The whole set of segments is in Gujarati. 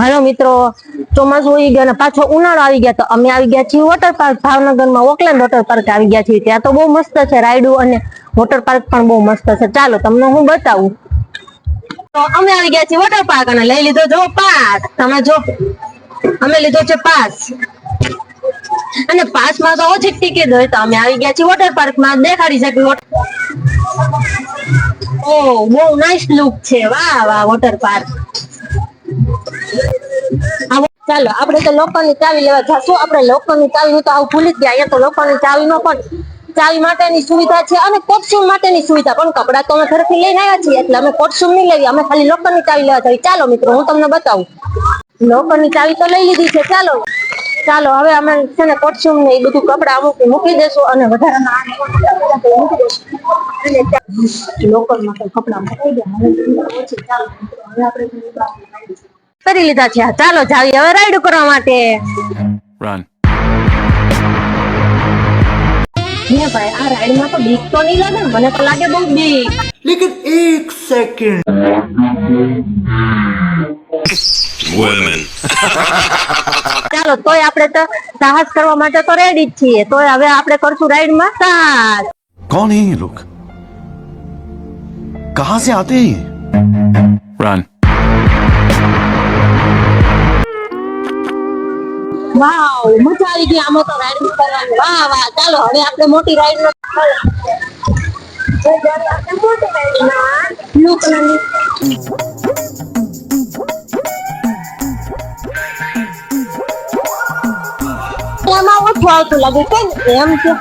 હાલો મિત્રો, ચોમાસું આવી ગયા પાછો ઉનાળો આવી ગયા, તો અમે આવી ગયા છીએ વોટર પાર્ક ભાવનગરમાં ઓકલેન્ડ વોટર પાર્ક આવી ગયા છીએ. ત્યાં તો બહુ મસ્ત છે રાયડું અને વોટર પાર્ક પણ બહુ મસ્ત છે. ચાલો તમને હું બતાવું. તો અમે આવી ગયા છીએ વોટર પાર્ક અને લઈ લીધો જો પાસ. તમે જો, અમે લીધો છે પાસ. અને પાસમાં તો ઓછી ટિકિટ હોય તો અમે આવી ગયા છીએ વોટર પાર્કમાં દેખાડી શકીએ ઓહ, બહુ નાઇસ લુક છે. વાહ વાહ વોટર પાર્ક ચાલો, આપણે તો લોકોની ચાવી લેવા જશું. આપણે લોકોની ચાવી તો આવું ભૂલી જ ગયા. અહીંયા તો લોકોની ચાવી નો પણ ચાવી માટેની સુવિધા છે અને કોટસૂમ માટેની સુવિધા. પણ કપડા તો અમે ઘરેથી લઈને આવ્યા છીએ, એટલે અમે કોટસૂમ નહીં લેવી અમે ખાલી લોકોની ચાવી લેવા જઈએ. ચાલો, મિત્રો, હું તમને બતાવું. લોકોની ચાવી તો લઈ લીધી છે. ચાલો ચાલો, હવે અમે છે ને કોટસૂમ ને એ બધું કપડા અમુક મૂકી દેશું અને વધારાના લોકલ માટે કપડા હવે આપણે કરી લીધા છે. ચાલો જાવી. હવે રાઈડ કરવા માટે. રન ચાલો તોય આપણે તો સાહસ કરવા માટે તો રેડી છીએ. તોય હવે આપણે કરશું રાઈડમાં સાહસ કોણ હે લોક? કહા સે આતે રન વાવ, મજા આવી ગઈ. આમાં તો રાઈડ કરવાની. વાહ વાહ. ચાલો, હવે આપણે મોટી રાઈડ નો એમાં ઓછું આવતું લાગે કેમ એમ છે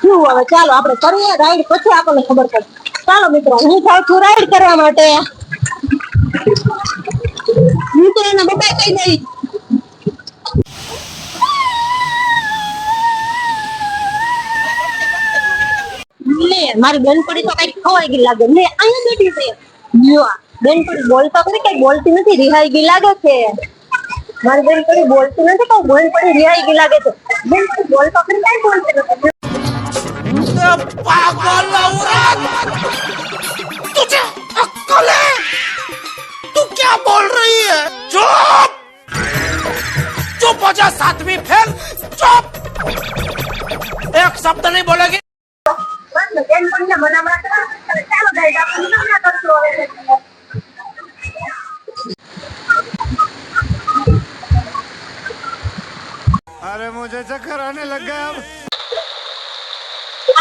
શું હવે, ચાલો, આપણે કરીએ રાઈડ પછી આપણને ખબર પડે. ચાલો, મિત્રો, હું જાઉં છું રાઈડ કરવા માટે. મિત્રો એના બબાઈ કહી દઈશ. મારી બેનપડી તો કઈક ખવાઈ ગઈ લાગે લે અહીંયા બેઠી છે લ્યો આ બેનપડી બોલતો કરી કઈ બોલતી નથી રિહાઈ ગઈ લાગે છે મારી બેનપડી બોલતી નથી કઈ બેનપડી રિહાઈ ગઈ લાગે છે બેનપડી બોલતો કરી કઈ બોલતી નથી तुझे अक्कल है तू क्या बोल रही है चुप चुप हो जा सातवीं फेल चुप एक शब्द नहीं बोलेगी બસ ને, બેનપણીને મનામણા કરવા માટે ચાલો guys, આપણે મનામણા કરશું હવે. अरे मुझे चक्कर आने लग गया अब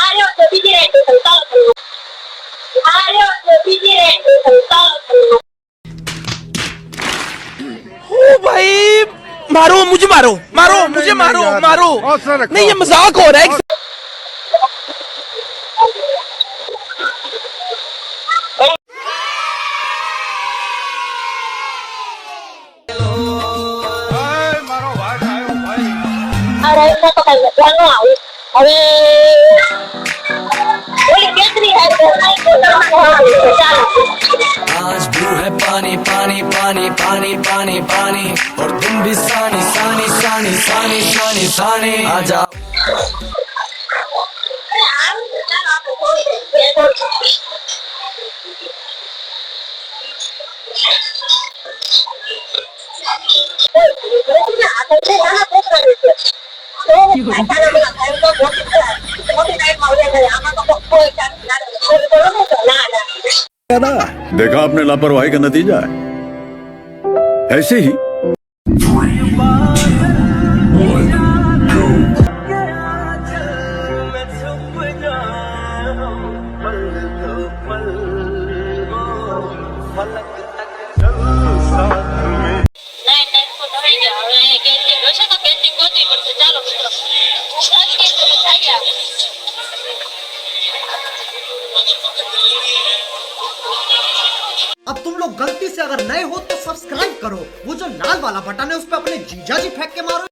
આ રહ્યો છે બીજી રાઈડ ચાલો ચાલો. આ રહ્યો છે બીજી રાઈડ ચાલો ચાલો. ओ भाई मारो मुझे मारो मारो नहीं, मुझे नहीं, मारो यार, मारो हौसला रखो। नहीं ये मजाक हो रहा है આ રાઈડમાં તો કઈ મજા ન આવે હવે ઓલી કેસરી રાઈડ ચાલો आज ब्लू है पानी पानी पानी पानी पानी पानी और तुम भी सानी सानी सानी सानी सानी सानी आजा ના देखा आपने लापरवाही का नतीजा है ऐसे ही अब तुम लोग गलती से अगर नए हो तो सब्सक्राइब करो वो जो लाल वाला बटन है उस पर अपने जीजा जी फेंक के मारो